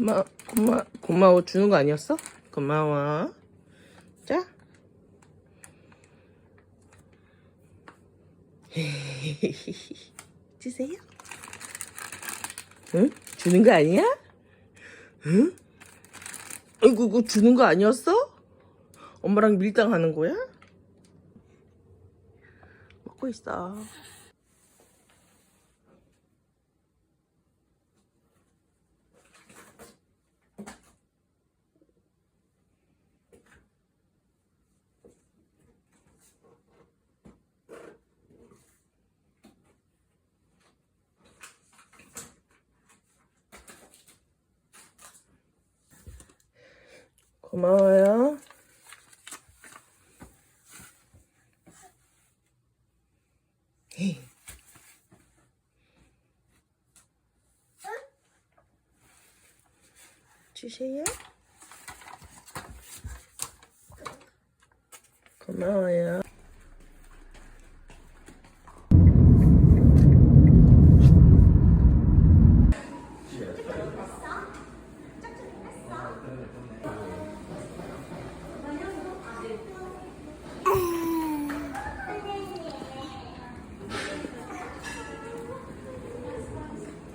고마워, 고마워, 고마워. 주는 거 아니었어? 고마워. 자. 주세요. 응? 주는 거 아니야? 응? 아이고, 이거 주는 거 아니었어? 엄마랑 밀당 하는 거야? 먹고 있어. 고마워요. 주세요. 고마워요.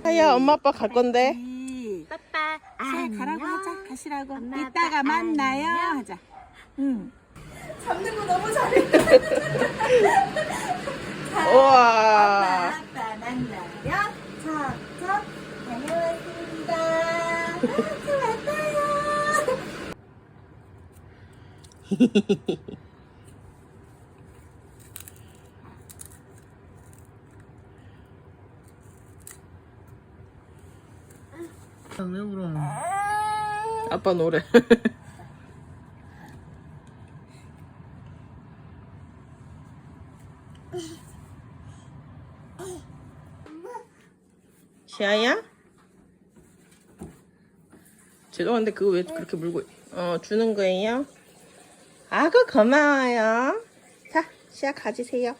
하야 엄마 아빠 갈 건데. 빠빠 자, 가라고 하자. 가시라고. 엄마, 이따가 아빠, 만나요. 안녕. 하자. 응. 우와. 아빠 만나요 척척 다녀왔습니다 저 왔어요 왜 울어? 아빠 노래. 시아야? 죄송한데 그거 왜 그렇게 물고 어 주는 거예요? 아그 고마워요. 자 시아 가지세요.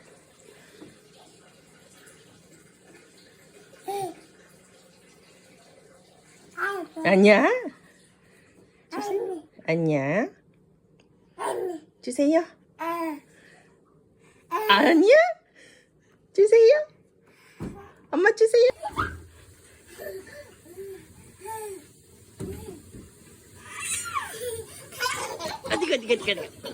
아니야. 주세요. 아니야. 주세요. 아니야. 주세요. 엄마 주세요. 어디 어디 어디 어디.